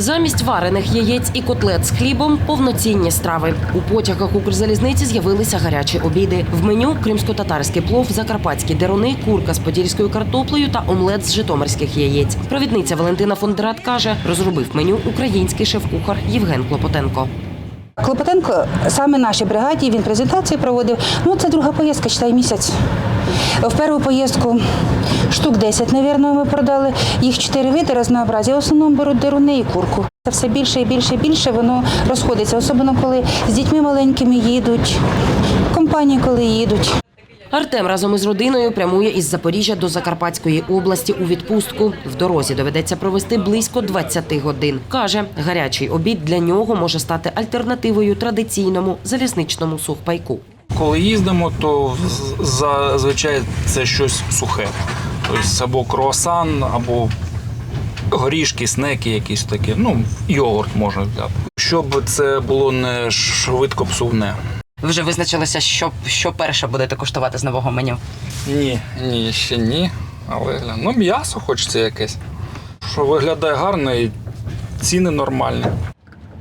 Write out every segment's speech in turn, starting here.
Замість варених яєць і котлет з хлібом повноцінні страви. У потягах Укрзалізниці з'явилися гарячі обіди. В меню кримсько-татарський плов, закарпатські деруни, курка з подільською картоплею та омлет з житомирських яєць. Провідниця Валентина Фондерат каже, розробив меню український шеф-кухар Євген Клопотенко. Клопотенко саме нашій бригаді він презентації проводив. Ну, це друга поїздка, читай місяць. В першу поїздку штук 10, мабуть, ми продали. Їх чотири види разнообразі. В основному беруть деруни і курку. Все більше і більше і більше воно розходиться, особливо коли з дітьми маленькими їдуть, компанії, коли їдуть. Артем разом із родиною прямує із Запоріжжя до Закарпатської області у відпустку. В дорозі доведеться провести близько 20 годин. Каже, гарячий обід для нього може стати альтернативою традиційному залізничному сухпайку. Коли їздимо, то зазвичай це щось сухе. Тобто або круасан, або горішки, снеки якісь такі. Ну, йогурт можна взяти. Щоб це було не швидко псувне. Ви вже визначилися, що, що перше будете куштувати з нового меню. Ні, ні, ще ні. Але ну, м'ясо хочеться якесь. Що виглядає гарно і ціни нормальні.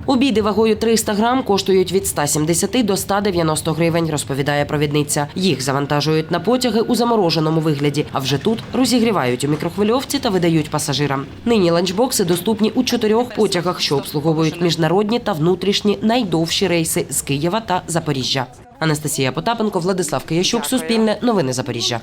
Обіди вагою 300 грам коштують від 170 до 190 гривень, розповідає провідниця. Їх завантажують на потяги у замороженому вигляді, а вже тут розігрівають у мікрохвильовці та видають пасажирам. Нині ланчбокси доступні у чотирьох потягах, що обслуговують міжнародні та внутрішні найдовші рейси з Києва та Запоріжжя. Анастасія Потапенко, Владислав Киящук, Суспільне, Новини Запоріжжя.